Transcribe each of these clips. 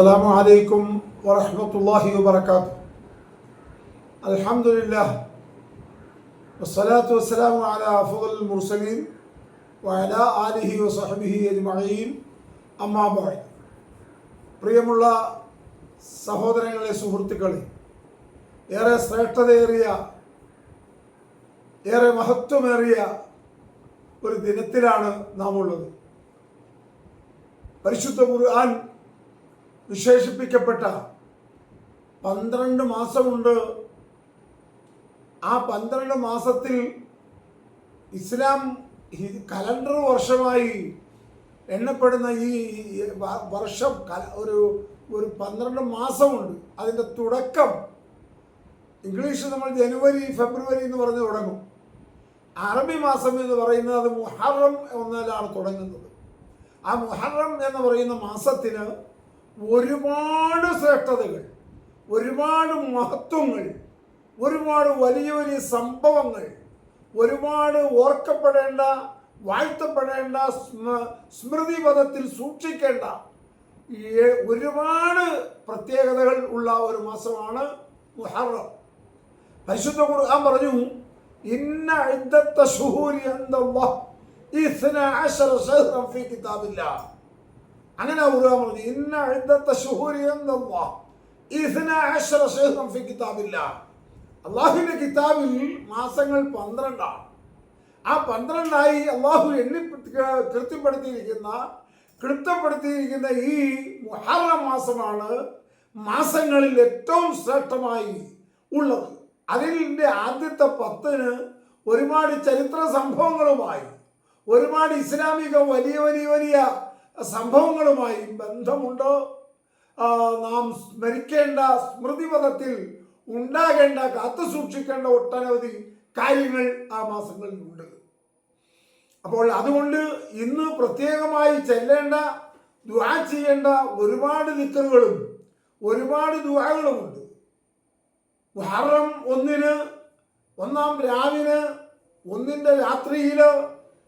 അസ്സാം വലൈക്കും വറഹമത്തല്ലാഹി വബർക്കാത്തു അലഹമുല്ല വസ്സലാത്തു വസ്സലാം അല അഫുൽ മുർസലീൻ വയല ആലിഹി വസഹബിഹി അജ്മീൻ അമ്മാബായ് പ്രിയമുള്ള സഹോദരങ്ങളെ സുഹൃത്തുക്കളെ ഏറെ ശ്രേഷ്ഠതയേറിയ ഏറെ മഹത്വമേറിയ ഒരു ദിനത്തിലാണ് നാം ഉള്ളത് പരിശുദ്ധ ഖുർആൻ വിശേഷിപ്പിക്കപ്പെട്ട പന്ത്രണ്ട് മാസമുണ്ട്. ആ പന്ത്രണ്ട് മാസത്തിൽ ഇസ്ലാം കലണ്ടർ വർഷമായി എണ്ണപ്പെടുന്ന ഈ വർഷം ഒരു ഒരു പന്ത്രണ്ട് മാസമുണ്ട്. അതിന്റെ തുടക്കം ഇംഗ്ലീഷ് നമ്മൾ ജനുവരി ഫെബ്രുവരി എന്ന് പറഞ്ഞ് തുടങ്ങും. അറബി മാസം എന്ന് പറയുന്നത് അത് മുഹറം ഒന്നിലാണ് തുടങ്ങുന്നത്. ആ മുഹറം എന്ന് പറയുന്ന മാസത്തിന് ഒരുപാട് ശ്രേഷ്ഠതകൾ ഒരുപാട് മഹത്വങ്ങൾ ഒരുപാട് വലിയ വലിയ സംഭവങ്ങൾ ഒരുപാട് ഓർക്കപ്പെടേണ്ട വാഴ്ത്തപ്പെടേണ്ട സ്മ- സ്മൃതിപഥത്തിൽ സൂക്ഷിക്കേണ്ട ഒരുപാട് പ്രത്യേകതകൾ ഉള്ള ഒരു മാസമാണ് മുഹറം. പരിശുദ്ധ ഖുർആൻ പറഞ്ഞു ഇന്ന ഇദ്ദത്ത ശുഹൂരി അൻദല്ലാഹ് ഇസ്ന അശറ ഫീ കിതാബില്ലാഹ്. അങ്ങനെ ഖുർആൻ പറഞ്ഞു ഇന്ന അശറ ശഹ്റൻ ഫീ കിതാബില്ലാഹ് അള്ളാഹുവിന്റെ കിതാബിൽ മാസങ്ങൾ പന്ത്രണ്ടാണ്. ആ പന്ത്രണ്ടായി അള്ളാഹു എണ്ണി കൃത്യപ്പെടുത്തിയിരിക്കുന്ന കൃത്യപ്പെടുത്തിയിരിക്കുന്ന ഈ മുഹറം മാസമാണ് മാസങ്ങളിൽ ഏറ്റവും ശ്രേഷ്ഠമായി ഉള്ളത്. അതിന്റെ ആദ്യത്തെ പത്തിന് ഒരുപാട് ചരിത്ര സംഭവങ്ങളുമായി ഒരുപാട് ഇസ്ലാമിക വലിയ വലിയ വലിയ സംഭവങ്ങളുമായി ബന്ധമുണ്ടോ? നാം സ്മരിക്കേണ്ട സ്മൃതിപഥത്തിൽ ഉണ്ടാകേണ്ട കാത്തു സൂക്ഷിക്കേണ്ട ഒട്ടനവധി കാര്യങ്ങൾ ആ മാസങ്ങളിലുണ്ട്. അപ്പോൾ അതുകൊണ്ട് ഇന്ന് പ്രത്യേകമായി ചെല്ലേണ്ട ദുആ ചെയ്യേണ്ട ഒരുപാട് ദിക്കറുകളും ഒരുപാട് ദുആകളുമുണ്ട്. മുഹറം ഒന്നിന് ഒന്നാം രാവിന് ഒന്നിന്റെ രാത്രിയിൽ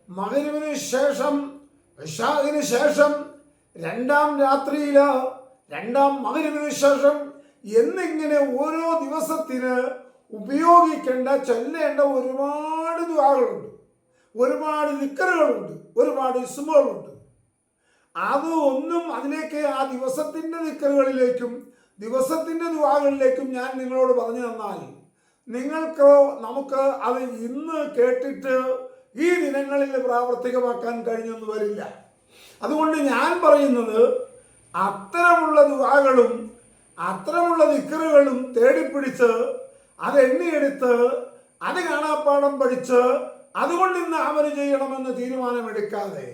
മകരുവിന് ശേഷം ഇഷാഹിന് ശേഷം രണ്ടാം രാത്രിയിൽ രണ്ടാം മകരവിന് ശേഷം എന്നിങ്ങനെ ഓരോ ദിവസത്തിന് ഉപയോഗിക്കേണ്ട ചൊല്ലേണ്ട ഒരുപാട് ദ്വാകളുണ്ട് ഒരുപാട് നിക്കറുകളുണ്ട് ഒരുപാട് ഇസ്മുകളുണ്ട്. അത് ഒന്നും അതിലേക്ക് ആ ദിവസത്തിന്റെ നിക്കറുകളിലേക്കും ദിവസത്തിന്റെ ദ്വാകളിലേക്കും ഞാൻ നിങ്ങളോട് പറഞ്ഞു തന്നാൽ നിങ്ങൾക്ക് നമുക്ക് അത് ഇന്ന് കേട്ടിട്ട് ഈ ദിനങ്ങളിൽ പ്രാവർത്തികമാക്കാൻ കഴിഞ്ഞെന്ന് വരില്ല. അതുകൊണ്ട് ഞാൻ പറയുന്നത് അത്തരമുള്ള ദുവാകളും അത്തരമുള്ള ദിക്കറുകളും തേടിപ്പിടിച്ച് അത് എണ്ണിയെടുത്ത് അത് കാണാപ്പാടം പഠിച്ച് അതുകൊണ്ട് ഇന്ന് അമൽ ചെയ്യണമെന്ന് തീരുമാനമെടുക്കാതെ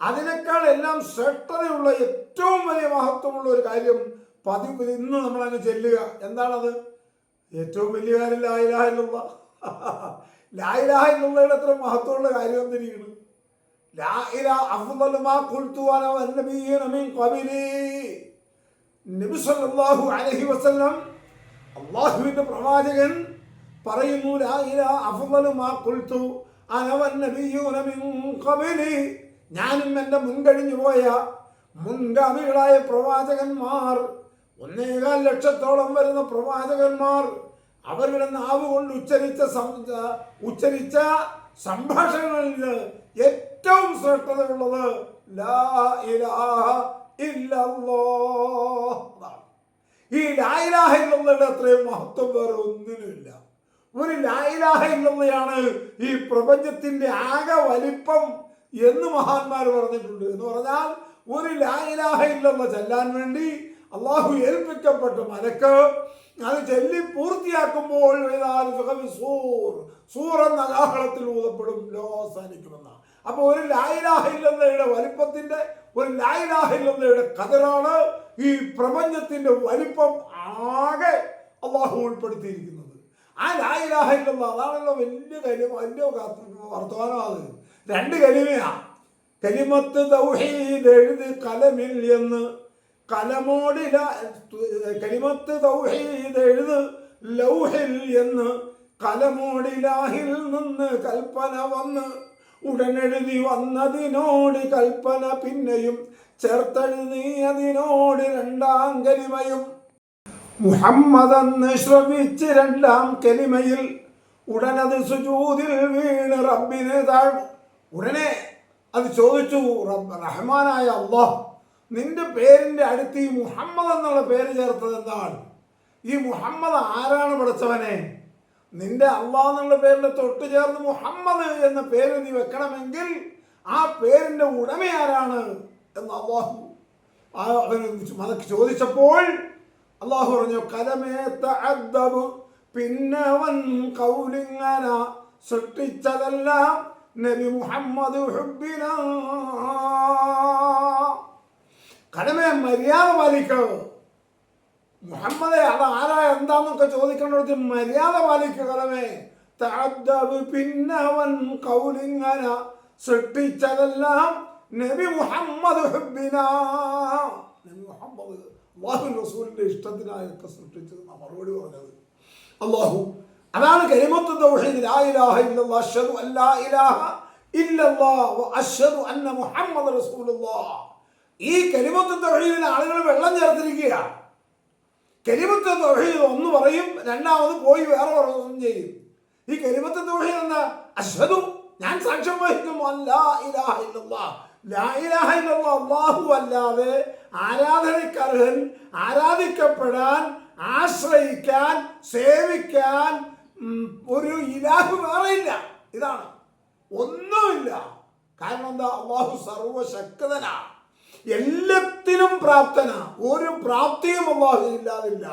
അതിനേക്കാൾ എല്ലാം ശ്രേഷ്ഠതയുള്ള ഏറ്റവും വലിയ മഹത്വമുള്ള ഒരു കാര്യം പതിവ് ഇന്ന് നമ്മളങ്ങ് ചെല്ലുക. എന്താണത്? ഏറ്റവും വലിയ കാര്യം ലായിലാഹിലുള്ള ലായിലാഹിലുള്ളയുടെ അത്ര മഹത്വമുള്ള കാര്യം എന്തിരിക്കുന്നു പ്രവാചകൻ പറയുന്നു ഞാനും എന്റെ മുൻകഴിഞ്ഞു പോയ മുൻഗാമികളായ പ്രവാചകന്മാർ ഒന്നേകാൽ ലക്ഷത്തോളം വരുന്ന പ്രവാചകന്മാർ അവരുടെ നാവ് കൊണ്ട് ഉച്ചരിച്ച ഉച്ചരിച്ച സംഭാഷണങ്ങളിൽ ഏറ്റവും ശ്രേഷ്ഠതയുള്ളത്. ഈ ലായിലാഹ ഇല്ലയുടെ അത്രയും മഹത്വം വേറെ ഒന്നിനുമില്ല ഒരു ലായിലാഹ ഇല്ലയാണ് ഈ പ്രപഞ്ചത്തിന്റെ ആകെ വലിപ്പം എന്ന് മഹാന്മാർ പറഞ്ഞിട്ടുണ്ട് എന്ന് പറഞ്ഞാൽ ഒരു ലായിലാഹ ഇല്ലെന്ന് ചെല്ലാൻ വേണ്ടി അള്ളാഹു ഏൽപ്പിക്കപ്പെട്ട മലക്ക് അത് ചൊല്ലി പൂർത്തിയാക്കുമ്പോൾ നഗാഹളത്തിൽ സൂർ എന്ന കാഹളത്തിൽ ഊതപ്പെടും ലോകം അവസാനിക്കുമെന്ന അപ്പോൾ ഒരു ലായിലാഹില്ലെന്നയുടെ വലിപ്പത്തിന്റെ ഒരു ലായിലാഹില്ലെന്നയുടെ കതിരാണ് ഈ പ്രപഞ്ചത്തിന്റെ വലിപ്പം ആകെ അള്ളാഹു ഉൾപ്പെടുത്തിയിരിക്കുന്നത്. ആ ലായിലാഹില്ലെന്ന അതാണല്ലോ വലിയ കലിമ വലിയ വർത്തമാനം അത്. രണ്ട് കലിമയാ. കലിമത്ത് എഴുതി കലമിൽ എന്ന് കലമോടില കലിമത്ത് തൗഹീദ് എഴുത് ലൗഹിൽ എന്ന് കലമോടിലാഹിൽ നിന്ന് കൽപ്പന വന്ന് ഉടനെഴുതി വന്നതിനോട് കൽപ്പന പിന്നെയും ചേർത്തെഴുതിയതിനോട് രണ്ടാം കലിമയും മുഹമ്മദ് എന്ന് ശ്രമിച്ച് രണ്ടാം കലിമയിൽ ഉടനത് സുജൂതിൽ വീണ് റബ്ബിന് താഴ്ന്നു ഉടനെ അത് ചോദിച്ചു റഹ്മാനായ അള്ളാഹ് നിന്റെ പേരിന്റെ അടുത്ത് ഈ മുഹമ്മദ് എന്നുള്ള പേര് ചേർത്തത് എന്താണ്? ഈ മുഹമ്മദ് ആരാണ് പഠിച്ചവനെ? നിന്റെ അള്ളാഹ് എന്നുള്ള പേരിന്റെ തൊട്ട് ചേർന്ന് മുഹമ്മദ് എന്ന പേര് നീ വെക്കണമെങ്കിൽ ആ പേരിന്റെ ഉടമ ആരാണ് എന്ന് അള്ളാഹു മതക്ക് ചോദിച്ചപ്പോൾ അള്ളാഹു പറഞ്ഞു കലമേ പിന്നെ അവൻ കൗലിങ്ങന സൃഷ്ടിച്ചതെല്ലാം നബി മുഹമ്മദ് ഹുബ്ബിന കടമേ മര്യാദ പാലിക്കുക മുഹമ്മദെ അത് ആരാ എന്താന്നൊക്കെ ചോദിക്കേണ്ടത് മര്യാദ പാലിക്കുക കടമേ തഅദ്ദബ് പിന്നെ അവൻ കൗലിങ്ങന സൃഷ്ടിച്ചതെല്ലാം നബി മുഹമ്മദ് നബി മുഹമ്മദ് അള്ളാഹു റസൂലിന്റെ ഇഷ്ടത്തിനായൊക്കെ സൃഷ്ടിച്ചത് മറുപടി പറഞ്ഞത്. അള്ളാഹു അതാണ് കരിമത്ത് തൗഹീദ്. ലാ ഇലാഹ ഇല്ലല്ലാഹ് അൻ ഇലാഹ ഇല്ലല്ലാഹ് അന്ന മുഹമ്മദ് റസൂലുള്ളാഹ് ഈ കരിമത്ത് തൊഴിലിൽ ആളുകൾ വെള്ളം ചേർത്തിരിക്കുക കരിമത്ത് തൊഴിൽ ഒന്ന് പറയും രണ്ടാമത് പോയി വേറെ ഒന്നും ചെയ്യും. ഈ കരിമത്ത് തൊഴിൽ എന്ന അശ്വതു ഞാൻ സാക്ഷ്യം വഹിക്കുന്നു അള്ളാഹു അല്ലാതെ ആരാധനക്കർഹൻ ആരാധിക്കപ്പെടാൻ ആശ്രയിക്കാൻ സേവിക്കാൻ ഒരു ഇലാഹ് വേറെയില്ല ഇതാണ്. ഒന്നുമില്ല. കാരണം എന്താ? അള്ളാഹു സർവശക്തനാണ്. എല്ലാത്തിനും പ്രാപ്തന. ഒരു പ്രാപ്തിയും അള്ളാഹു ഇല്ലാതില്ല.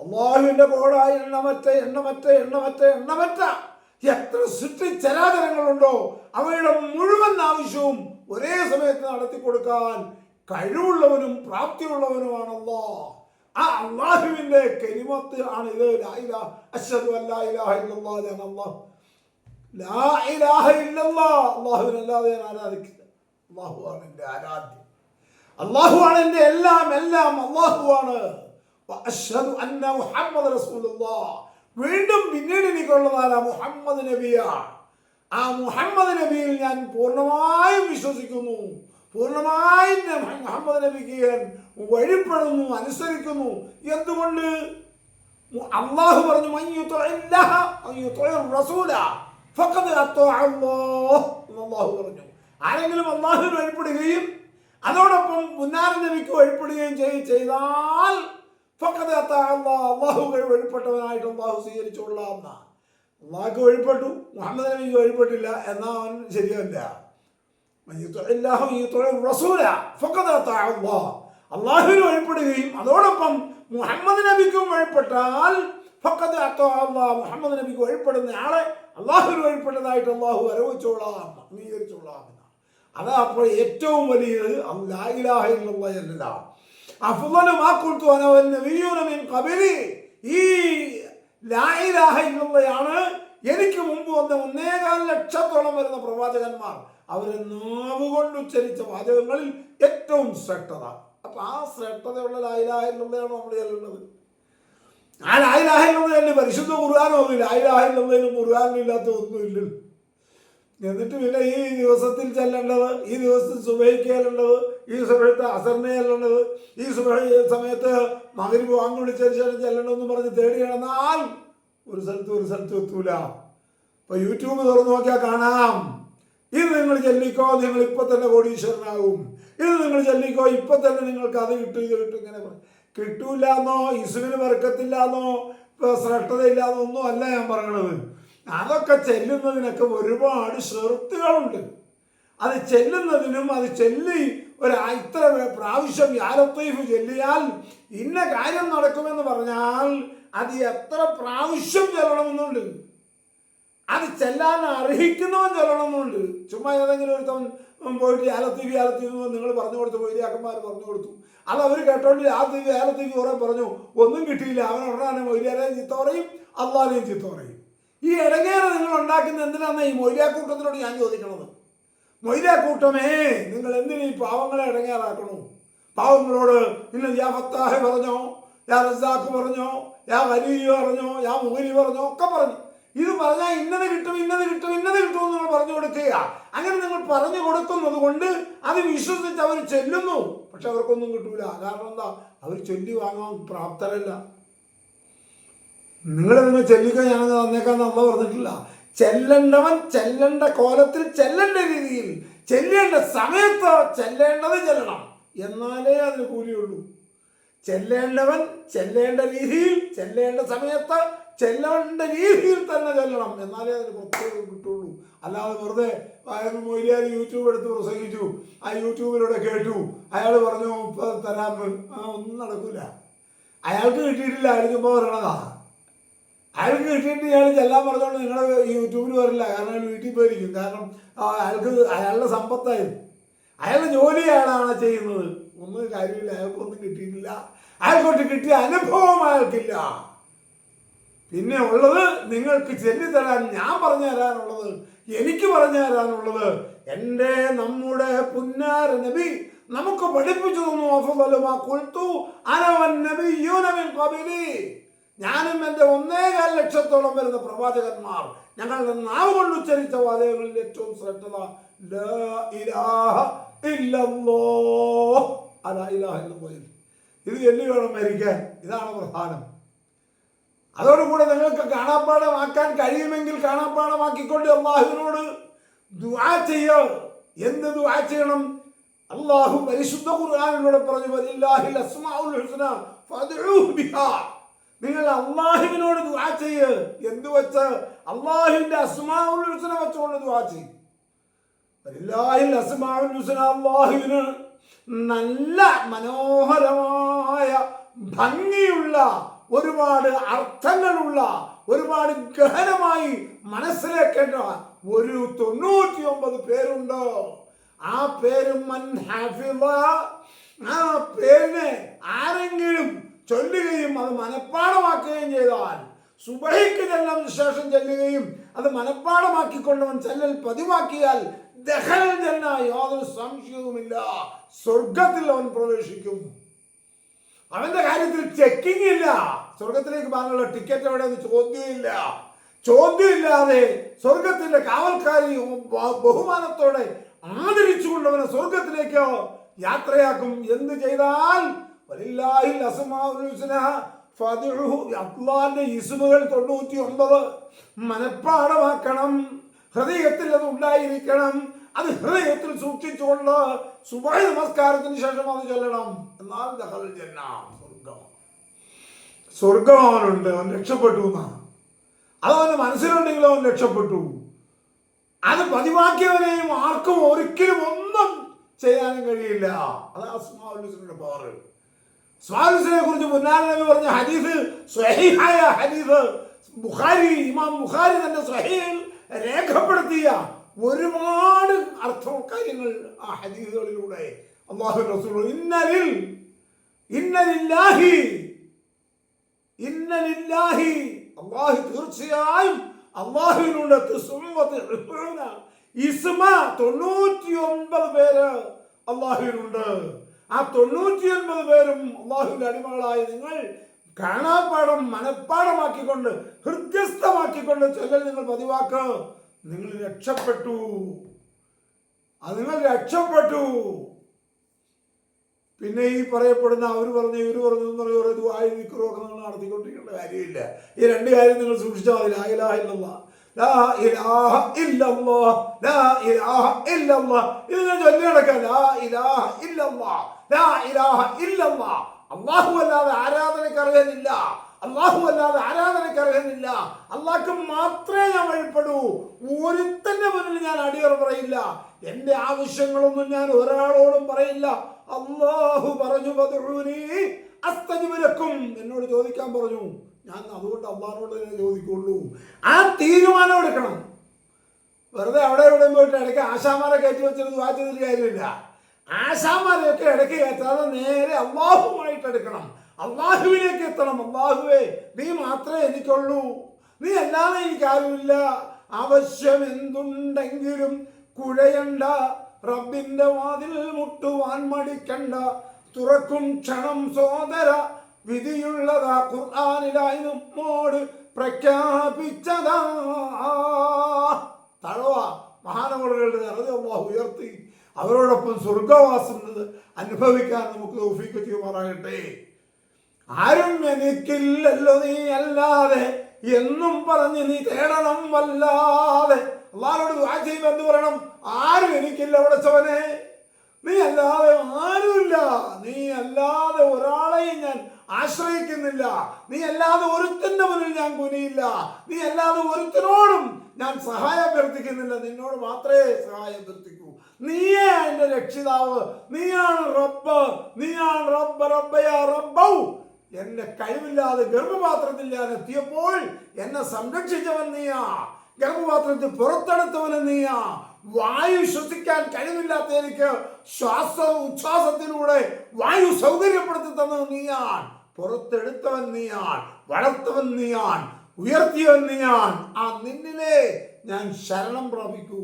അള്ളാഹുവിന്റെ കോടായ എണ്ണമറ്റ എണ്ണമറ്റ എണ്ണമറ്റ എണ്ണമറ്റ എത്ര സൃഷ്ടിചരാചരങ്ങളുണ്ടോ അവയുടെ മുഴുവൻ ആവശ്യവും ഒരേ സമയത്ത് നടത്തി കൊടുക്കാൻ കഴിവുള്ളവനും പ്രാപ്തിയുള്ളവനുമാണ് അള്ളാഹ്. ആ അള്ളാഹുവിന്റെ കരിമത്ത് ആണ് ഇത്. ലാ ഇലാഹ അള്ളാഹ്. അള്ളാഹുവിനല്ലാതെ ഞാൻ ആരാധിക്കില്ല. അള്ളാഹുവാണ് എന്റെ ആരാധ്യം. അള്ളാഹുവാണ് എന്റെ എല്ലാം എല്ലാം അള്ളാഹുവാണ് മുഹമ്മദ് വീണ്ടും പിന്നീട് എനിക്കുള്ളതാണ് മുഹമ്മദ് നബിയാണ് ആ മുഹമ്മദ് നബിയിൽ ഞാൻ പൂർണമായും വിശ്വസിക്കുന്നു. പൂർണമായും മുഹമ്മദ് നബിക്ക് വഴിപ്പെടുന്നു അനുസരിക്കുന്നു. എന്തുകൊണ്ട്? അള്ളാഹു പറഞ്ഞു അള്ളാഹു പറഞ്ഞു. ആരെങ്കിലും അള്ളാഹുവിന് വഴിപ്പെടുകയും അതോടൊപ്പം മുന്നാരം നബിക്ക് വഴിപ്പെടുകയും ചെയ്താൽ അള്ളാഹു വഴിപ്പെട്ടവനായിട്ട് അള്ളാഹു സ്വീകരിച്ചുകൊള്ളാം എന്നാണ് അള്ളാഹ്ക്ക് വഴിപ്പെട്ടു മുഹമ്മദ് നബിക്ക് വഴിപ്പെട്ടില്ല എന്നാ അവൻ ശരിയല്ല. അള്ളാഹുവിന് വഴിപ്പെടുകയും അതോടൊപ്പം മുഹമ്മദ് നബിക്കും വഴിപ്പെട്ടാൽ ഫക്കത് അള്ളാഹ് മുഹമ്മദ് നബിക്ക് വഴിപ്പെടുന്ന ആളെ അള്ളാഹുവിന് വഴിപ്പെട്ടതായിട്ട് അള്ളാഹു വരവിച്ചോളാം അംഗീകരിച്ചോളാം അതാ അപ്പോൾ ഏറ്റവും വലിയത് ലാ ഇലാഹ ഇല്ലല്ലാഹ് എന്നല്ല അഫ്ളലു മാ ഖുൽതു അന വന്നബിയ്യൂന മിൻ ഖബലി. ഈ ഇല്ലല്ലാഹയാണ് എനിക്ക് മുമ്പ് വന്ന ഒന്നേകാൽ ലക്ഷത്തോളം വരുന്ന പ്രവാചകന്മാർ. അവരെ നാവ് കൊണ്ട് ഉച്ചരിച്ച വാചകങ്ങളിൽ ഏറ്റവും ശ്രേഷ്ഠത. അപ്പൊ ആ ശ്രേഷ്ഠതയുള്ള ലായിലാഹില്ലുള്ളതാണ് നമ്മൾ ചെല്ലുന്നത് ആ ലായിലാഹില്ലുള്ള തന്നെ പരിശുദ്ധ ഖുർആാനോ ഒന്നും ലായിലാഹില്ലുള്ളതിനും ഖുർആാനും ഇല്ലാത്ത ഒന്നുമില്ലല്ലോ എന്നിട്ട് പിന്നെ ഈ ദിവസത്തിൽ ചെല്ലേണ്ടത് ഈ ദിവസത്തിൽ സുബൈക്ക് ഈ സമയത്ത് അസറിനെ ചെല്ലേണ്ടത് ഈ സമയത്ത് മകരിബ് വാങ്ങി വിളിച്ചതിന് ശേഷം ചെല്ലണമെന്ന് പറഞ്ഞ് തേടി കിടന്നാൽ ഒരു സ്ഥലത്ത് ഒരു സ്ഥലത്ത് എത്തൂല. ഇപ്പൊ യൂട്യൂബ് തുറന്നു നോക്കിയാൽ കാണാം. ഇത് നിങ്ങൾ ചെല്ലിക്കോ നിങ്ങൾ ഇപ്പൊ തന്നെ കോടീശ്വരനാകും. ഇത് നിങ്ങൾ ചെല്ലിക്കോ ഇപ്പൊ തന്നെ നിങ്ങൾക്ക് അത് കിട്ടും ഇത് കിട്ടും ഇങ്ങനെ കിട്ടൂലെന്നോ ഇസുവിന് വർക്കത്തില്ലാന്നോ ശ്രേഷ്ഠതയില്ലാന്നോ ഒന്നും അല്ല ഞാൻ പറയണത്. അതൊക്കെ ചെല്ലുന്നതിനൊക്കെ ഒരുപാട് ഷെറുത്തുകളുണ്ട്. അത് ചെല്ലുന്നതിനും അത് ചെല്ലി ഒരു ഇത്ര പ്രാവശ്യം യാലത്തൈഫ് ചെല്ലിയാൽ ഇന്ന കാര്യം നടക്കുമെന്ന് പറഞ്ഞാൽ അത് എത്ര പ്രാവശ്യം ചെല്ലണമെന്നുണ്ട്. അത് ചെല്ലാൻ അർഹിക്കുന്നവൻ ചെല്ലണമെന്നുണ്ട്. ചുമ്മാ ഏതെങ്കിലും ഒരുത്തവൻ പോയിട്ട് യാലത്തീവി യാലത്തീവി നിങ്ങൾ പറഞ്ഞു കൊടുത്തു മൊയ്ലിയാക്കന്മാർ പറഞ്ഞു കൊടുത്തു. അത് അവർ കേട്ടോണ്ട് യാലത്തീവി യാലത്തീവി കുറെ പറഞ്ഞു. ഒന്നും കിട്ടിയില്ല. അവൻ ഉടനെ മൊയ്ലിയാരെയും ചീത്ത പറയും പറയും. ഈ ഇടങ്ങേറ് നിങ്ങൾ ഉണ്ടാക്കുന്ന എന്തിനാണെന്ന് ഈ മൊയ്ലാക്കൂട്ടത്തിനോട് ഞാൻ ചോദിക്കണത്? മൊയ്ലാക്കൂട്ടമേ നിങ്ങൾ എന്തിനു ഈ പാവങ്ങളെ ഇടങ്ങേറാക്കണു? പാവങ്ങളോട് ഇന്ന് യാ ഫത്താഹ് പറഞ്ഞോ യാ റസാഖ് പറഞ്ഞോ യാ വലിയ പറഞ്ഞോ യാ മുഹരി പറഞ്ഞോ ഒക്കെ പറഞ്ഞു. ഇത് പറഞ്ഞാൽ ഇന്നത് കിട്ടും ഇന്നത് കിട്ടും ഇന്നത് കിട്ടും നിങ്ങൾ പറഞ്ഞു കൊടുക്കുക അങ്ങനെ നിങ്ങൾ പറഞ്ഞു കൊടുക്കുന്നത് കൊണ്ട് അത് വിശ്വസിച്ച് അവർ ചെല്ലുന്നു. പക്ഷെ അവർക്കൊന്നും കിട്ടൂല. കാരണം എന്താ? അവർ ചൊല്ലി വാങ്ങാൻ പ്രാപ്തരല്ല. നിങ്ങൾ നിങ്ങൾ ചെല്ലിക്കാൻ ഞാനത് തന്നേക്കാന്ന് അമ്മ പറഞ്ഞിട്ടില്ല. ചെല്ലണ്ടവൻ ചെല്ലേണ്ട കോലത്തിൽ ചെല്ലേണ്ട രീതിയിൽ ചെല്ലേണ്ട സമയത്ത് ചെല്ലേണ്ടത് ചെല്ലണം. എന്നാലേ അതിന് കൂലിയുള്ളൂ. ചെല്ലേണ്ടവൻ ചെല്ലേണ്ട രീതിയിൽ ചെല്ലേണ്ട സമയത്ത് ചെല്ലേണ്ട രീതിയിൽ തന്നെ ചെല്ലണം. എന്നാലേ അതിന് പ്രത്യേകം കിട്ടുള്ളൂ. അല്ലാതെ വെറുതെ അയാൾ മൊയ്ലിയാർ യൂട്യൂബ് എടുത്ത് പ്രസംഗിച്ചു. ആ യൂട്യൂബിലൂടെ കേട്ടു. അയാൾ പറഞ്ഞു തരാമെന്ന് ആ ഒന്നും നടക്കില്ല അയാൾക്ക് കിട്ടിയിട്ടില്ല. അടിക്കുമ്പോൾ പറയണതാണ് പറയണതാ. അയാൾക്ക് കിട്ടിയിട്ട് ഇയാൾ ചെല്ലാൻ പറഞ്ഞുകൊണ്ട് നിങ്ങളുടെ യൂട്യൂബിൽ വരില്ല. കാരണം അയാൾ വീട്ടിൽ പോയിരിക്കും. കാരണം അയാൾക്ക് അയാളുടെ സമ്പത്തായിരുന്നു. അയാളുടെ ജോലി അയാളാണ് ചെയ്യുന്നത്. ഒന്നും കാര്യമില്ല. അയാൾക്കൊന്നും കിട്ടിയിട്ടില്ല. അയാൾക്കൊട്ട് കിട്ടിയ അനുഭവം അയാൾക്കില്ല. പിന്നെ ഉള്ളത് നിങ്ങൾക്ക് ചെല്ലിത്തരാൻ ഞാൻ പറഞ്ഞു തരാനുള്ളത് എനിക്ക് പറഞ്ഞു തരാനുള്ളത് എന്റെ നമ്മുടെ പുന്നാര നബി നമുക്ക് പഠിപ്പിച്ചു തന്നു. അഫ്ളലുമാ ഖുൽതു അന വന്നബിയ്യൂന മിൻ ഖബലി. ഞാനും എന്റെ ഒന്നേകാൽ ലക്ഷത്തോളം വരുന്ന പ്രവാചകന്മാർ ഞങ്ങളുടെ നാവ് കൊണ്ട് ഉച്ചരിച്ച വാചകങ്ങളിൽ ഏറ്റവും ഇലാഹ ഇത് ചൊല്ലി വേണം മരിക്കാൻ? ഇതാണ് പ്രധാനം. അതോടുകൂടെ നിങ്ങൾക്ക് കാണാപ്പാടമാക്കാൻ കഴിയുമെങ്കിൽ കാണാപ്പാടമാക്കിക്കൊണ്ട് അള്ളാഹുവിനോട് ദുആ ചെയ്യുക എന്ത് ദുആ ചെയ്യണം? അള്ളാഹു പരിശുദ്ധ ഖുർആനിലൂടെ പറഞ്ഞു ഹുസ്ന ഫദ്ഉഹു ബിഹാ. നിങ്ങൾ അള്ളാഹുവിനോട് ദുആ ചെയ്യ്. എന്ത് വെച്ച് അള്ളാഹുവിന്റെ അസ്മാഉൽ ഹുസന വെച്ചുകൊണ്ട് ദുആ ചെയ്യും. ഹുസ്ന അള്ളാഹുവിന് നല്ല മനോഹരമായ ഭംഗിയുള്ള ഒരുപാട് അർത്ഥങ്ങളുള്ള ഒരുപാട് ഗഹനമായി മനസ്സിലാക്കേണ്ട ഒരു തൊണ്ണൂറ്റി ഒമ്പത് പേരുണ്ട്. ആ പേരും ആ പേരിനെ ആരെങ്കിലും ചൊല്ലുകയും അത് മനഃപ്പാടമാക്കുകയും ചെയ്താൽ സുബഹിക്ക് ചെല്ലാൻ ശേഷം ചെല്ലുകയും അത് മനഃപ്പാടമാക്കിക്കൊണ്ടവൻ ചെല്ലൽ പതിവാക്കിയാൽ ദഹൽ ജന്ന യാതൊരു സംശയവുമില്ല. സ്വർഗത്തിൽ അവൻ പ്രവേശിക്കും. അവന്റെ കാര്യത്തിൽ ചെക്കിംഗ് ഇല്ല. സ്വർഗത്തിലേക്ക് പോകാനുള്ള ടിക്കറ്റ് എവിടെയെന്ന് ചോദ്യമില്ല. ചോദ്യമില്ലാതെ സ്വർഗത്തിന്റെ കാവൽക്കാരി ബഹുമാനത്തോടെ ആദരിച്ചുകൊണ്ടവനെ സ്വർഗത്തിലേക്ക് യാത്രയാക്കും. എന്ത് ചെയ്താൽ? വലില്ലാഹിൽ അസ്മാഉൽ ഫദ്ഉഹു. അള്ളാന്റെ ഇസ്മുകൾ തൊണ്ണൂറ്റി ഒമ്പത് മനഃപ്പാടമാക്കണം ഹൃദയത്തിൽ അത് ഉണ്ടായിരിക്കണം. അത് ഹൃദയത്തിൽ സൂക്ഷിച്ചുകൊണ്ട് സുബായ നമസ്കാരത്തിന് ശേഷം അത് ചൊല്ലണം. എന്നാൽ ദഹൽ ജന്ന. സ്വർഗം സ്വർഗം അവനുണ്ട് അവൻ രക്ഷപ്പെട്ടു എന്നാണ് അതവന് മനസ്സിലുണ്ടെങ്കിൽ അവൻ രക്ഷപ്പെട്ടു. അത് പതിവാക്കിയവനെയും ആർക്കും ഒരിക്കലും ഒന്നും ചെയ്യാനും കഴിയില്ല. അത് അസ്മാവുലിന്റെ പവർ സ്വാലിസിനെ കുറിച്ച് മുന്നാലെ പറഞ്ഞ ഹദീസ് സ്വഹീഹായ ഹദീസ്. ബുഖാരി ഇമാം ബുഖാരി തന്നെ സ്വഹീൽ രേഖപ്പെടുത്തിയ ഒരുപാട് അർത്ഥ കാര്യങ്ങൾ ആ ഹദീസുകളിലൂടെ അള്ളാഹു റസൂൽ ഇന്നലിൽ ഇന്നലില്ലാഹി ഇന്നലില്ലാഹി. അള്ളാഹു തീർച്ചയായും അള്ളാഹുവിനുള്ള ഇസ്മ തൊണ്ണൂറ്റി ഒൻപത് പേര് അള്ളാഹുവിനുണ്ട് ആ തൊണ്ണൂറ്റി ഒൻപത് പേരും അള്ളാഹുവിന്റെ അടിമകളായ നിങ്ങൾ കാണാപ്പാടം മനഃപ്പാടമാക്കിക്കൊണ്ട് ഹൃദ്യസ്ഥമാക്കിക്കൊണ്ട് ചൊല്ലൽ നിങ്ങൾ പതിവാക്ക്. നിങ്ങൾ രക്ഷപ്പെട്ടു. അത് നിങ്ങൾ രക്ഷപ്പെട്ടു. പിന്നെ ഈ പറയപ്പെടുന്ന അവർ പറഞ്ഞു ഇവർ പറഞ്ഞു എന്ന് പറയുമ്പോൾ നിക്കറും ഒക്കെ നിങ്ങൾ നടത്തിക്കൊണ്ടിരിക്കേണ്ട കാര്യമില്ല. ഈ രണ്ട് കാര്യം നിങ്ങൾ സൂക്ഷിച്ചാൽ മതി. ലാ ഇലാഹ ഇല്ലല്ലാഹ്. ലാ ഇലാഹ ഇല്ലല്ലാഹ്. ലാ ഇലാഹ ഇല്ലല്ലാഹ്. ഇതിനെ ചൊല്ലി നടക്കാം ലാ ഇലാഹ ഇല്ലല്ലാഹ്. ലാ ഇലാഹ ഇല്ലല്ലാഹ്. അള്ളാഹു അല്ലാതെ ആരാധനയ്ക്ക് അർഹനില്ല അള്ളാഹു അല്ലാതെ ആരാധനയ്ക്ക് അർഹനില്ല അള്ളാഹ്ക്ക് മാത്രമേ ഞാൻ വഴിപ്പെടൂ ഒരുത്തന്റെ മുന്നിൽ ഞാൻ അടിയറ പറയില്ല എന്റെ ആവശ്യങ്ങളൊന്നും ഞാൻ ഒരാളോടും പറയില്ല അള്ളാഹു പറഞ്ഞു പതുഴൂനി അസ്തജിബലക്കും എന്നോട് ചോദിക്കാൻ പറഞ്ഞു ഞാൻ അതുകൊണ്ട് അള്ളാഹിനോട് തന്നെ ചോദിക്കുള്ളൂ. ആ തീരുമാനം എടുക്കണം. വെറുതെ അവിടെ ഇവിടെ പോയിട്ട് ഇടയ്ക്ക് ആശാമാരെ കയറ്റി വെച്ചിട്ട് വായിച്ചതിൽ കാര്യമില്ല. ആശാമാരെയൊക്കെ ഇടയ്ക്ക് കയറ്റാതെ നേരെ അള്ളാഹുമായിട്ട് എടുക്കണം. അള്ളാഹുവിലേക്ക് എത്തണം. അള്ളാഹുവേ നീ മാത്രമേ എനിക്കുള്ളൂ. നീ അല്ലാതെ എനിക്കാരുമില്ല ആവശ്യം എന്തുണ്ടെങ്കിലും കുഴയണ്ട. റബ്ബിന്റെ വാതിൽ മുട്ടുവാൻ മടിക്കണ്ട. തുറക്കും ക്ഷണം സോദര. വിധിയുള്ളതാ ഖുർആാനിലായി നമ്മോട് പ്രഖ്യാപിച്ചതാ. തഴവ അറിവ് അള്ളാഹു ഉയർത്തി അവരോടൊപ്പം സ്വർഗവാസം അനുഭവിക്കാൻ നമുക്ക് തൗഫീക്ക് ചെയ്യുമാറാകട്ടെ. ആരും എനിക്കില്ലല്ലോ നീ അല്ലാതെ എന്നും പറഞ്ഞ് നീ തേടണം വല്ലാതെ അള്ളാഹോട് എന്ത് പറയണം. ആരും എനിക്കില്ല ഉടച്ചവനെ. നീ അല്ലാതെ ആരുമില്ല നീ അല്ലാതെ ഒരാളെയും ഞാൻ ആശ്രയിക്കുന്നില്ല. നീ അല്ലാതെ ഒരുത്തന്റെ മുന്നിൽ ഞാൻ കുനിയില്ല. നീ അല്ലാതെ ഒരുത്തനോടും ഞാൻ സഹായം അഭ്യർത്ഥിക്കുന്നില്ല. നിന്നോട് മാത്രമേ സഹായം അഭ്യർത്ഥിക്കൂ. നീയേ എന്റെ രക്ഷിതാവ്. നീയാണ് റബ്ബ്. നീയാണ് റബ്ബ് റബ്ബയാ റബ്ബൗ. എന്നെ കഴിവില്ലാതെ ഗർഭപാത്രത്തിൽ ഞാൻ എത്തിയപ്പോൾ എന്നെ സംരക്ഷിച്ചവൻ നീയാ. ഗർഭപാത്രത്തിൽ പുറത്തെടുത്തവൻ നീയാ. വായു ശ്വസിക്കാൻ കഴിവില്ലാത്ത എനിക്ക് ശ്വാസ ഉച്ഛ്വാസത്തിലൂടെ വായു സൗകര്യപ്പെടുത്തി തന്നത് നീയാൻ. പുറത്തെടുത്തവൻ നീയാൻ. വളർത്തവൻ നീയാൻ. ഉയർത്തിയവൻ നീയാൻ. ആ നിന്നിലെ ഞാൻ ശരണം പ്രാപിക്കൂ.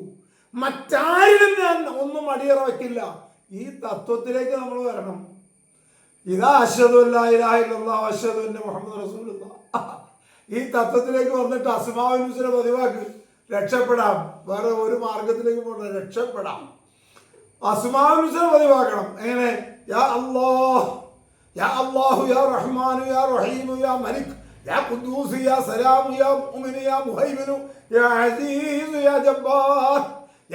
മറ്റാരിലും ഞാൻ ഒന്നും അടിയറ വയ്ക്കില്ല ഈ തത്വത്തിലേക്ക് നമ്മൾ വരണം. ഇതാ അശ്വതു അശ്വതന്റെ മുഹമ്മദ് റസൂലുള്ള. ഈ തത്വത്തിലേക്ക് വന്നിട്ട് അസ്മാവിനുസിനെ പതിവാക്ക്. രക്ഷപ്പെടാം. വേറെ ഒരു മാർഗത്തിലേക്ക് പോകണ്ട രക്ഷപ്പെടാം. അസുമാനുസരം പതിവാക്കണം എങ്ങനെ? യാ അള്ളാഹ് യാ അള്ളാഹു യാ റഹ്മാനു യാ റഹീമു യാ മലിക് യാ ഖുദ്ദൂസ് യാ സലാമു യാ മുഅ്മിനു യാ മുഹൈമിനു യാ അസീസ് യാ ജബ്ബാർ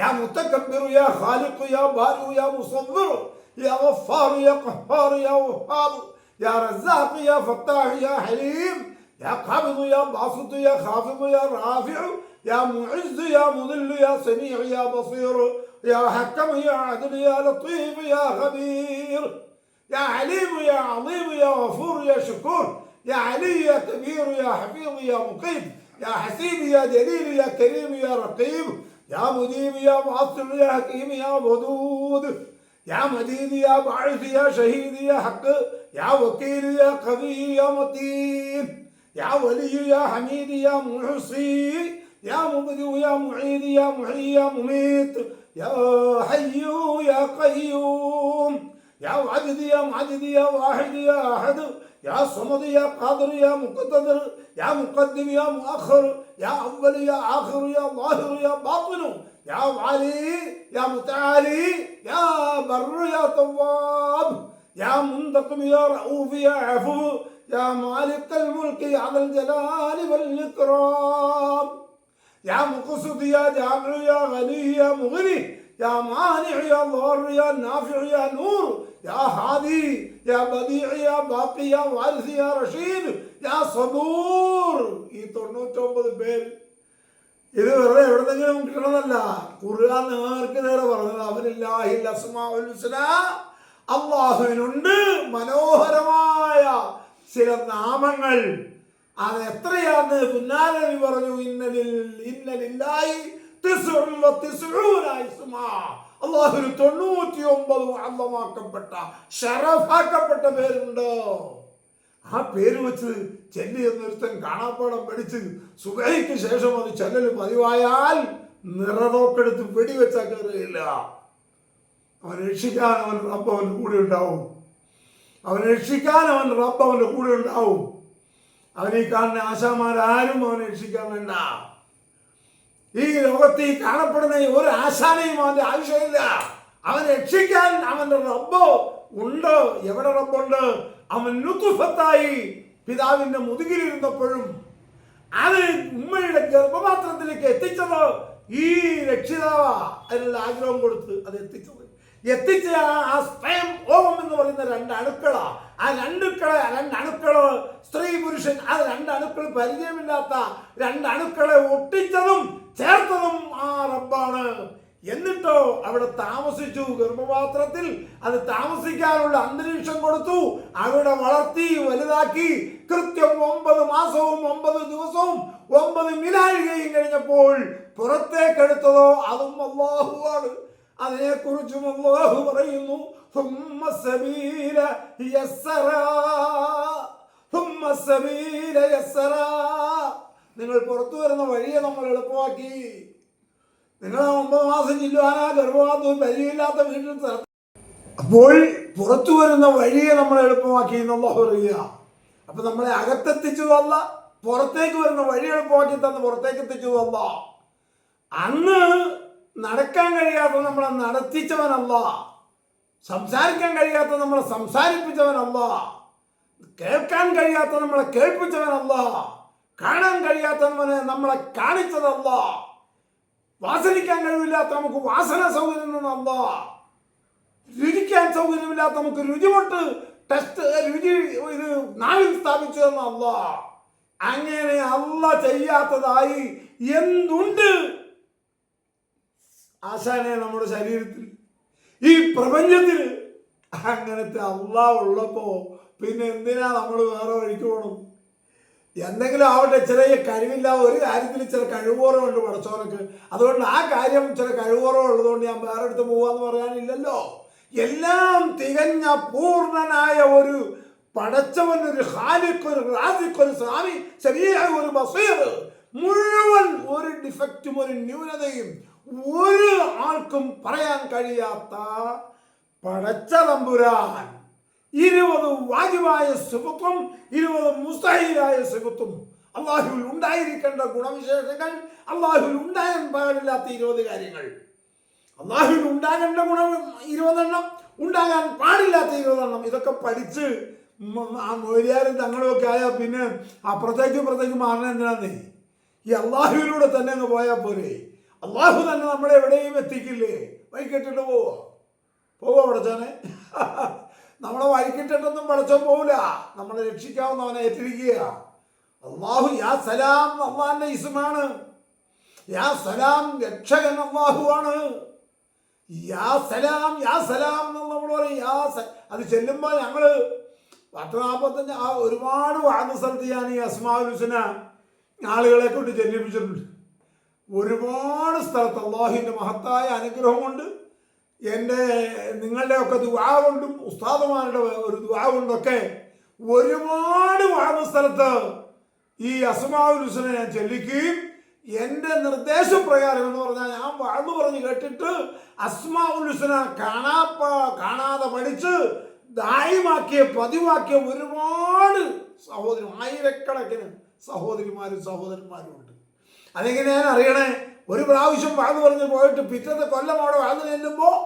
യാ മുത്തകബ്ബിറു യാ ഖാലിഖു യാ ബാരിഉ യാ മുസവ്വിറു യാ ഗഫാറു യാ ഖഹ്ഹാറു യാ വഹ്ഹാബ് യാ റസാഖ് യാ ഫത്താഹ് യാ ഹലീം യാ ഖാബിദു യാ ബാസിതു യാ ഖാഫിദു യാ റാഫിഉ يا معز يا مذل يا سميع يا بصير يا حكم يا عدل يا لطيف يا خبير يا عليم يا عظيم يا غفور يا شكور يا علي يا كبير يا حفيظ يا مقيم يا حسيب يا جليل يا كريم يا رقيب يا مديم يا معصر يا حكيم يا ودود يا مجيد يا باعث يا شهيد يا حق يا وكيل يا قوي يا متين يا ولي يا حميد يا محصي يا مبدئ يا معيد يا محيي يا مميت يا حي يا قيوم يا عدد يا معدد يا واحد يا أحد يا صمد يا قادر يا مقتدر يا مقدم يا مؤخر يا أول يا آخر يا ظاهر يا باطن يا علي يا متعالي يا بر يا تواب يا منتقم يا رؤوف يا عفو يا مالك الملك يا ذا الجلال والإكرام. يا مقصد يا جامع يا غني يا مغني يا مانع يا ضار يا نافع يا نور يا هادي يا بديع يا باقي يا وارث يا رشيد يا صبور ഈ തൊണ്ണൂറ്റൊമ്പത് പേര് ഇത് വെറുതെ എവിടെന്നെങ്കിലും കിട്ടണമെന്നല്ല ഖുർആൻ നേർക്ക് നേരെ പറഞ്ഞത് അവനില്ലാഹിൽ അസ്മാഉൽ ഹുസ്ന അള്ളാഹുവിനുണ്ട് മനോഹരമായ ചില നാമങ്ങൾ അത് എത്രയാന്ന് പുന്നാരവി പറഞ്ഞു ഇന്നലിൽ ഇന്നലില്ലായി. അള്ളാഹുവിന് തൊണ്ണൂറ്റി ഒമ്പത് അന്തമാക്കപ്പെട്ട ഷറഫാക്കപ്പെട്ട പേരുണ്ട്? ആ പേര് വെച്ച് ചെല്ലി എന്നൊരുത്തൻ കാണാപ്പാടം പഠിച്ച് സുഖയ്ക്ക് ശേഷം അത് ചെല്ലൽ പതിവായാൽ നിറനോക്കെടുത്ത് വെടിവെച്ചാൽ കയറുകയില്ല അവൻ രക്ഷിക്കാൻ അവൻ റബ്ബ് അവന്റെ കൂടെ ഉണ്ടാവും. അവൻ രക്ഷിക്കാൻ അവൻ റബ്ബ് അവന്റെ കൂടെ ഉണ്ടാവും. അവനെ കാണുന്ന ആശാമാരാരും അവനെ രക്ഷിക്കാൻ വേണ്ട ഈ ലോകത്ത് ഈ കാണപ്പെടുന്ന ഒരു ആശാനെയും അവന്റെ ആവശ്യമില്ല. അവൻ രക്ഷിക്കാൻ അവന്റെ റബ്ബോ ഉണ്ട്. എവിടെ റബ്ബുണ്ട്? അവൻ നുത്തുഫത്തായി പിതാവിന്റെ മുതുകിലിരുന്നപ്പോഴും അത് ഉമ്മയുടെ ഗർഭപാത്രത്തിലേക്ക് എത്തിച്ചത് ഈ രക്ഷിതാവ അതിനുള്ള ആഗ്രഹം കൊടുത്ത് അത് എത്തിച്ചത്. എത്തിച്ച ആ സ്പയം ഓമം എന്ന് പറയുന്ന രണ്ട് അണുക്കള ആ രണ്ടുക്കളെ രണ്ട് അണുക്കൾ സ്ത്രീ പുരുഷൻ ആ രണ്ടണുക്കൾ പരിചയമില്ലാത്ത രണ്ടണുക്കളെ ഒട്ടിച്ചതും ചേർത്തതും ആ റബ്ബാണ്. എന്നിട്ടോ അവിടെ താമസിച്ചു ഗർഭപാത്രത്തിൽ അത് താമസിക്കാനുള്ള അന്തരീക്ഷം കൊടുത്തു അവിടെ വളർത്തി വലുതാക്കി കൃത്യം ഒമ്പത് മാസവും ഒമ്പത് ദിവസവും ഒമ്പത് മിലാഴുകയും കഴിഞ്ഞപ്പോൾ പുറത്തേക്കെടുത്തതോ അതും അള്ളാഹുവാണ് അതിനെക്കുറിച്ചും അള്ളാഹു പറയുന്നു നിങ്ങൾ പുറത്തു വരുന്ന വഴിയെ നമ്മൾ എളുപ്പമാക്കി. നിങ്ങൾ ആ ഒമ്പത് മാസം ചില്ലുവാനാ ഗർഭപാത്രവും പരിചയമില്ലാത്ത വീട്ടിൽ അപ്പോൾ പുറത്തു വരുന്ന വഴിയെ നമ്മൾ എളുപ്പമാക്കി എന്നുള്ള പറയുക. അപ്പൊ നമ്മളെ അകത്തെത്തിച്ചു വന്ന പുറത്തേക്ക് വരുന്ന വഴി എളുപ്പമാക്കി തന്ന് പുറത്തേക്ക് എത്തിച്ചു വന്ന അന്ന് നടക്കാൻ കഴിയാത്ത നമ്മളെ നടത്തിച്ചവനല്ല സംസാരിക്കാൻ കഴിയാത്ത നമ്മളെ സംസാരിപ്പിച്ചവനല്ല കേൾക്കാൻ കഴിയാത്ത നമ്മളെ കേൾപ്പിച്ചവനല്ല കാണാൻ കഴിയാത്തവനെ നമ്മളെ കാണിച്ചതല്ല വാസനിക്കാൻ കഴിവില്ലാത്ത നമുക്ക് വാസന സൗകര്യം നിന്നല്ല രുചിക്കാൻ സൗകര്യമില്ലാത്ത നമുക്ക് രുചിമൊട്ട് ടെസ്റ്റ് രുചി ഇത് നാവിൽ സ്ഥാപിച്ചു തന്നല്ല അങ്ങനെ അല്ല ചെയ്യാത്തതായി എന്തുണ്ട്? ആശാനെ നമ്മുടെ ശരീരത്തിൽ ഈ പ്രപഞ്ചത്തിൽ അങ്ങനത്തെ അള്ളാ ഉള്ളപ്പോ പിന്നെ എന്തിനാ നമ്മൾ വേറെ വഴിക്ക് പോകണം എന്തെങ്കിലും ആവട്ടെ ചെറിയ കഴിവില്ല. ഒരു കാര്യത്തിൽ ചില കഴിവോറമുണ്ട് പടച്ചോനക്ക് അതുകൊണ്ട് ആ കാര്യം ചില കഴിവോറം ഉള്ളതുകൊണ്ട് ഞാൻ വേറെ അടുത്ത് പോവാന്ന് പറയാനില്ലല്ലോ. എല്ലാം തികഞ്ഞ പൂർണനായ ഒരു പടച്ചവൻ ഒരു ഹാലിക്ക് ഒരു റാസിക്ക് ഒരു സ്വാമി ശരിയായ ഒരു ബസീർ മുഴുവൻ ഒരു ഡിഫക്റ്റും ഒരു ന്യൂനതയും ഒരു ആൾക്കും പറയാൻ കഴിയാത്ത പടച്ച തമ്പുരാൻ ഇരുപത് വാജിബായ സുഖത്വം ഇരുപത് മുസ്തഹിലായ സുഖത്വം അള്ളാഹുവിൽ ഉണ്ടായിരിക്കേണ്ട ഗുണവിശേഷങ്ങൾ അള്ളാഹുവിൽ ഉണ്ടാകാൻ പാടില്ലാത്ത ഇരുപത് കാര്യങ്ങൾ. അള്ളാഹുവിൽ ഉണ്ടാകേണ്ട ഗുണം ഇരുപതെണ്ണം ഉണ്ടാകാൻ പാടില്ലാത്ത ഇരുപതെണ്ണം. ഇതൊക്കെ പഠിച്ച് മ- ആ മൊഴിയാരും തങ്ങളുമൊക്കെ ആയാൽ പിന്നെ അപ്പുറത്തേക്ക് ഇപ്പുറത്തേക്ക് മാറണ ഈ അള്ളാഹുവിലൂടെ തന്നെ അങ്ങ് പോയാൽ പോരെ. അള്ളാഹു തന്നെ നമ്മളെ എവിടെയും എത്തിക്കില്ലേ? വൈകിട്ടിട്ട് പോവോ? പോവോ പടച്ചോനെ നമ്മളെ വഴിക്കിട്ടിട്ടൊന്നും പടച്ചോൻ പോവില്ല. നമ്മളെ രക്ഷിക്കാവുന്നവനെ ഏറ്റിരിക്കുക. അള്ളാഹു യാ സലാം അള്ളാഹിന്റെ ഇസുമാണ്. യാ സലാം രക്ഷകൻ അള്ളാഹുവാണ് യാ സലാം യാ സലാം നമ്മൾ പറയും. യാ അത് ചെല്ലുമ്പോൾ ഞങ്ങൾ പത്ത് നാൽപ്പത്തഞ്ച് ആ ഒരുപാട് ഞാൻ ഈ അസ്മാഉൽ ഹുസന ആളുകളെ കൊണ്ട് ചെല്ലിപ്പിച്ചിട്ടുണ്ട് ഒരുപാട് സ്ഥലത്ത് അള്ളാഹുവിന്റെ മഹത്തായ അനുഗ്രഹം കൊണ്ട് എന്റെ നിങ്ങളുടെയൊക്കെ ദുവാ കൊണ്ടും ഉസ്താദുമാരുടെ ഒരു ദുവാ കൊണ്ടൊക്കെ ഒരുപാട് വാങ്ങുന്ന സ്ഥലത്ത് ഈ അസ്മാഉൽ ഹുസനെ ഞാൻ ചെല്ലിക്കുകയും എന്റെ നിർദ്ദേശപ്രകാരം എന്ന് പറഞ്ഞാൽ ഞാൻ വാഴ്ന്നു പറഞ്ഞ് കേട്ടിട്ട് അസ്മാഉൽ ഹുസന കാണാപ്പ കാണാതെ പഠിച്ച് ദായമാക്കിയ പതിവാക്കിയ ഒരുപാട് സഹോദരി ആയിരക്കണക്കിന് സഹോദരിമാരും സഹോദരന്മാരും ഉണ്ട്. അതെങ്ങനെ ഞാൻ അറിയണേ ഒരു പ്രാവശ്യം വാഴ്ന്നു പറഞ്ഞ് പോയിട്ട് പിറ്റത്തെ കൊല്ലം അവിടെ വാഴ്ന്നു ചെല്ലുമ്പോൾ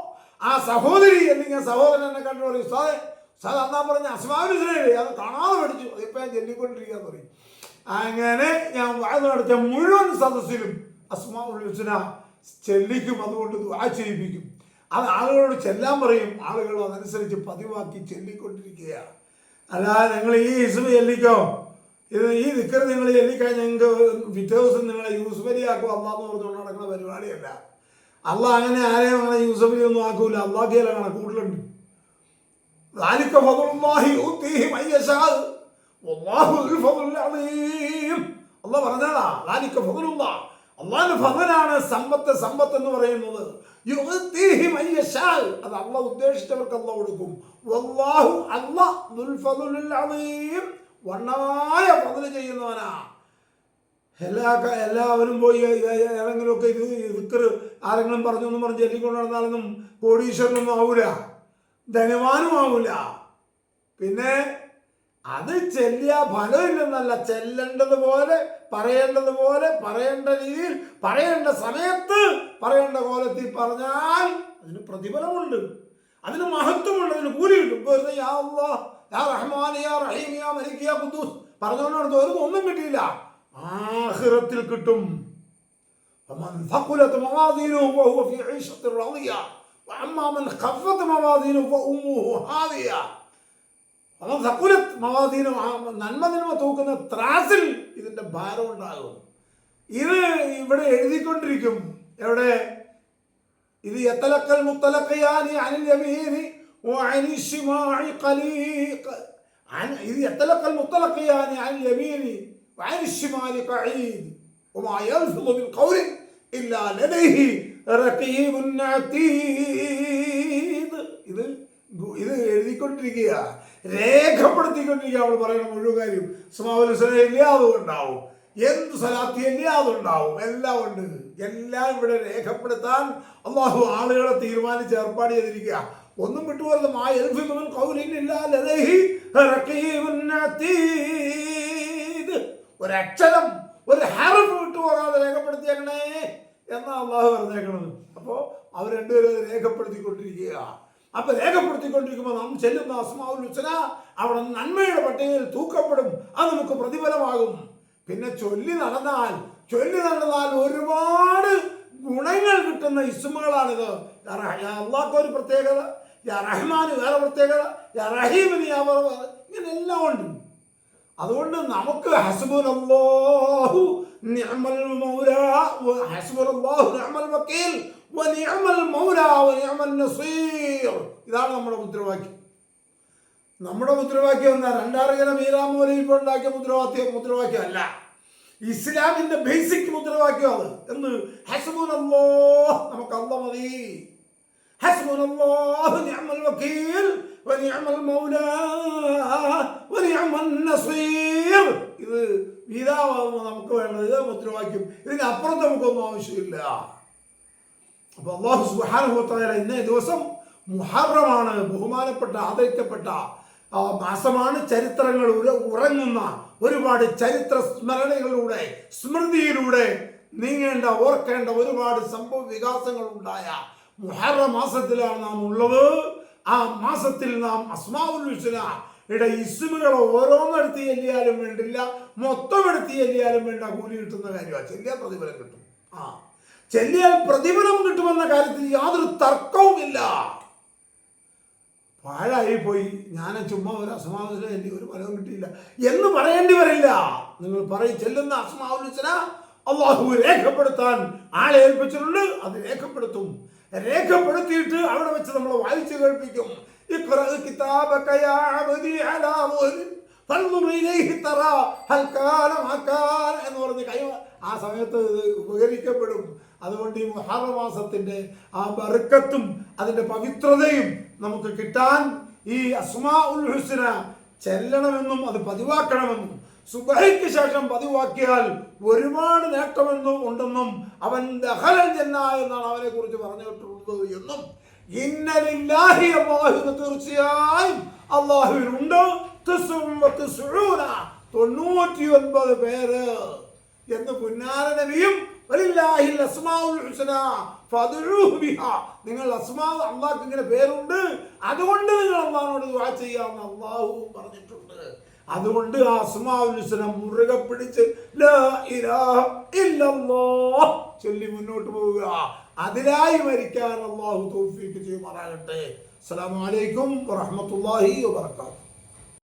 ആ സഹോദരി എന്നിങ്ങനെ സഹോദരൻ എന്നെ കണ്ടു പറയും സാറെ സാർ അന്നാ പറഞ്ഞ അസ്മാവിശ്രേ അത് കാണാതെ പഠിച്ചു അതിപ്പോൾ ഞാൻ ചൊല്ലിക്കൊണ്ടിരിക്കാന്ന് പറയും. അങ്ങനെ ഞാൻ വാഴ്ന്നു നടത്തിയ മുഴുവൻ സദസ്സിലും അസ്മാവിശ്വന ചെല്ലിക്കും അതുകൊണ്ട് ദുആ ചെയ്യിപ്പിക്കും. അത് ആളുകളോട് ചെല്ലാൻ പറയും. ആളുകൾ അതനുസരിച്ച് പതിവാക്കി ചെല്ലിക്കൊണ്ടിരിക്കുകയാണ്. അല്ലാതെ ഞങ്ങൾ ഈ ഇസ്മ ചെല്ലിക്കോ? ഇത് ഈ ദിക്കർ നിങ്ങൾ ചൊല്ലിക്കഴിഞ്ഞാൽ നിങ്ങൾക്ക് പിറ്റേ ദിവസം നിങ്ങളെ യൂസ്ഫലിയാക്കും. അള്ളാന്ന് പറഞ്ഞുകൊണ്ട് നടക്കുന്ന പരിപാടിയല്ല. അള്ളാഹ് അങ്ങനെ ആരെയും അങ്ങനെ യൂസഫലി ഒന്നും ആക്കൂല അള്ളാഹിയല്ല കണക്കൂട്ടിലുണ്ട് അള്ളാഹ് പറഞ്ഞതാ സമ്പത്ത് സമ്പത്ത് എന്ന് പറയുന്നത്. അത് അള്ള ഉദ്ദേശിച്ചവർക്ക് അള്ള കൊടുക്കും. വണ്ണമായ പതിൽ ചെയ്യുന്നവനാ. എല്ലാ എല്ലാവരും പോയി ഏതെങ്കിലുമൊക്കെ ഇത് ദിക്കർ ആരെങ്കിലും പറഞ്ഞു എന്ന് പറഞ്ഞ് ചൊല്ലിക്കൊണ്ട് നടന്നാലൊന്നും കോടീശ്വരനൊന്നും ആവൂല. ധനവാനും ആവൂല. പിന്നെ അത് ചെല്ലിയ ഫലമില്ലെന്നല്ല. ചെല്ലേണ്ടത് പോലെ പറയേണ്ടത് പോലെ പറയേണ്ട രീതിയിൽ പറയേണ്ട സമയത്ത് പറയേണ്ട കോലത്തിൽ പറഞ്ഞാൽ അതിന് പ്രതിഫലമുണ്ട്. അതിന് മഹത്വമുണ്ട്. അതിന് കൂലി കിട്ടും. യാ അല്ലാഹ്, യാ റഹ്മാൻ യാ റഹീം യാ മലിക് യാ ഖുദ്ദൂസ് പറഞ്ഞുകൊണ്ട് നടന്നു ഒരു ഒന്നും കിട്ടിയില്ല ആഖിറത്തിൽ കിട്ടും فمن ثقلت موازينه فهو في عيشة راضية وأما من خفت موازينه فأمه هاوية فمن ثقلت موازينه നന്മ നിന്മ തൂക്കുന്ന ത്രാസിൽ ഇതിന്റെ ഭാരം ഉണ്ടാകും ഇത് ഇവിടെ എഴുതിക്കൊണ്ടിരിക്കും എവിടെ ഇത് യത്തലക്കൽ മുത്തലക്കയാനി അനിൽ യമീനി وعن الشماع قليق عن إذ يتلقى المتلقيان عن اليمين وعن الشمال قعيد وما يلفظ من قول إلا لديه رقيب عتيد ഇത് ഗു- ഇത് എഴുതിക്കൊണ്ടിരിക്കുക രേഖപ്പെടുത്തിക്കൊണ്ടിരിക്കുക അവൾ പറയുന്ന മുഴുവൻ കാര്യം സ്മാവലുസനയില്ലേ അതുണ്ടാവും എന്ത് സലാത്തിയല്ലേ അതുണ്ടാവും എല്ലാം ഉണ്ട് എല്ലാം ഇവിടെ രേഖപ്പെടുത്താൻ അള്ളാഹു ആളുകളെ തീരുമാനിച്ച് ഏർപ്പാട് ചെയ്തിരിക്കുക ഒന്നും വിട്ടുപോലും ആ അതീദ് ഒരക്ഷരം ഒരു ഹാരഫ് വിട്ടുപോകാതെ രേഖപ്പെടുത്തിയേക്കണേ എന്നാ അള്ളാഹു പറഞ്ഞേക്കണത്. അപ്പോൾ അവർ രണ്ടുപേരും രേഖപ്പെടുത്തിക്കൊണ്ടിരിക്കുക അപ്പൊ രേഖപ്പെടുത്തിക്കൊണ്ടിരിക്കുമ്പോൾ നാം ചെല്ലുന്ന അസ്മാവുൽ ഉച്ചന അവിടെ നന്മയുടെ പട്ടികയിൽ തൂക്കപ്പെടും. അത് നമുക്ക് പ്രതിഫലമാകും. പിന്നെ ചൊല്ലി നടന്നാൽ ചൊല്ലി നടന്നാൽ ഒരുപാട് ഗുണങ്ങൾ കിട്ടുന്ന ഇസ്മുകളാണിത്. അള്ളാഹ്ക്ക് ഒരു പ്രത്യേകത യാ റഹ്മാൻ വേറെ പ്രത്യേകത യാ റഹീമിന് യാ ഇങ്ങനെ എല്ലാം ഉണ്ട്. അതുകൊണ്ട് നമുക്ക് നിഅമൽ മൗലാ നിഅമൽ വക്കീൽ മൗല നസീർ. ഇതാണ് നമ്മുടെ മുദ്രാവാക്യം. നമ്മുടെ മുദ്രാവാക്യം എന്താ? രണ്ടാറിങ്ങനെ മീരാമോലി ഇപ്പോൾ ഉണ്ടാക്കിയ മുദ്രാവാക്യം മുദ്രാവാക്യം അല്ല. ഇസ്ലാമിന്റെ ബേസിക് മുദ്രാവാക്യം അത്. എന്ന് ഹസബുനല്ലോ നമുക്ക് അല്ല മതി. ഹസ്ബുനല്ലാഹു നിഅമൽ വക്കീൽ ونعم المولى ونعم النصير ഇത് വീതാവാകുമ്പോൾ നമുക്ക് വേണ്ടത് ഇത് മുദ്രാവാക്യം ഇതിനപ്പുറത്ത് നമുക്കൊന്നും ആവശ്യമില്ല അപ്പൊ അള്ളാഹു സുഹാനുഭവത്തായ ഇന്നേ ദിവസം മുഹറമാണ് ബഹുമാനപ്പെട്ട ആദരിക്കപ്പെട്ട ആ മാസമാണ് ചരിത്രങ്ങൾ ഉര- ഉറങ്ങുന്ന ഒരുപാട് ചരിത്ര സ്മരണകളിലൂടെ സ്മൃതിയിലൂടെ നീങ്ങേണ്ട ഓർക്കേണ്ട ഒരുപാട് സംഭവ വികാസങ്ങൾ ഉണ്ടായ മുഹറ മാസത്തിലാണ് നാം ഉള്ളത്. ആ മാസത്തിൽ നാം അസ്മാവുൽ ഹുസ്ന ഇസ്മുകളെ ഓരോന്നെടുത്ത് ചെല്ലിയാലും വേണ്ടില്ല. മൊത്തം എടുത്ത് ചെല്ലിയാലും വേണ്ട കൂലി കിട്ടുന്ന കാര്യമാണ് ചെല്ലിയാൽ പ്രതിഫലം കിട്ടും. ആ. ചെല്ലിയാൽ പ്രതിഫലം കിട്ടുമെന്ന കാര്യത്തിൽ യാതൊരു തർക്കവുമില്ല പാഴായി പോയി ഞാൻ ചുമ്മാ ഒരു അസമാവസരം ചെല്ലി ഒരു ഫലവും കിട്ടിയില്ല. എന്ന് പറയേണ്ടി വരില്ല. നിങ്ങൾ പറയും ചെല്ലുന്ന അസമാവുലിച്ചന അള്ളാഹു രേഖപ്പെടുത്താൻ ആളെ ഏൽപ്പിച്ചിട്ടുണ്ട് അത് രേഖപ്പെടുത്തും. രേഖപ്പെടുത്തിയിട്ട് അവിടെ വെച്ച് നമ്മൾ വായിച്ചു കേൾപ്പിക്കും. എന്ന് പറഞ്ഞ് കൈ ആ സമയത്ത് ഉപകരിക്കപ്പെടും അതുകൊണ്ട് ഈ മുഹറമാസത്തിന്റെ ആ ബർക്കത്തും അതിന്റെ പവിത്രതയും നമുക്ക് കിട്ടാൻ ഈ അസ്മാ ഉൽ ഹുസ്ന ചെല്ലണമെന്നും അത് പതിവാക്കണമെന്നും സുബഹയ്ക്ക് ശേഷം പതിവാക്കിയാൽ ഒരുപാട് നേട്ടമെന്നും ഉണ്ടെന്നും അവൻ ദഹലൽ ജന്ന എന്നാണ് അവനെ കുറിച്ച് പറഞ്ഞിട്ടുള്ളത് എന്നും ഇന്നലില്ലാഹി അള്ളാഹുവിന് തീർച്ചയായും അള്ളാഹുവിനുണ്ട്. തൊണ്ണൂറ്റി ഒൻപത് പേര്. എന്ന് പുന്നാര നബിയും അസ്മാഉൽ ഹുസ്ന ഫദ്ഉഹു ബിഹാ. നിങ്ങൾ അസ്മാ അള്ളാഹ്ക്ക് ഇങ്ങനെ പേരുണ്ട്. അതുകൊണ്ട് നിങ്ങൾ അള്ളാഹിനോട് ദുആ ചെയ്യാമെന്ന് അള്ളാഹു പറഞ്ഞിട്ടുണ്ട്. അതുകൊണ്ട് ഹുസ്ന മുറുകെ പിടിച്ച് ചൊല്ലി മുന്നോട്ട് പോവുക. അതിലായി മരിക്കാൻ അള്ളാഹു തൗഫീഖ് ചെയ്യുമാറാകട്ടെ അസ്സലാമു അലൈക്കും വറഹ്മത്തുള്ളാഹി വബറകാതുഹു.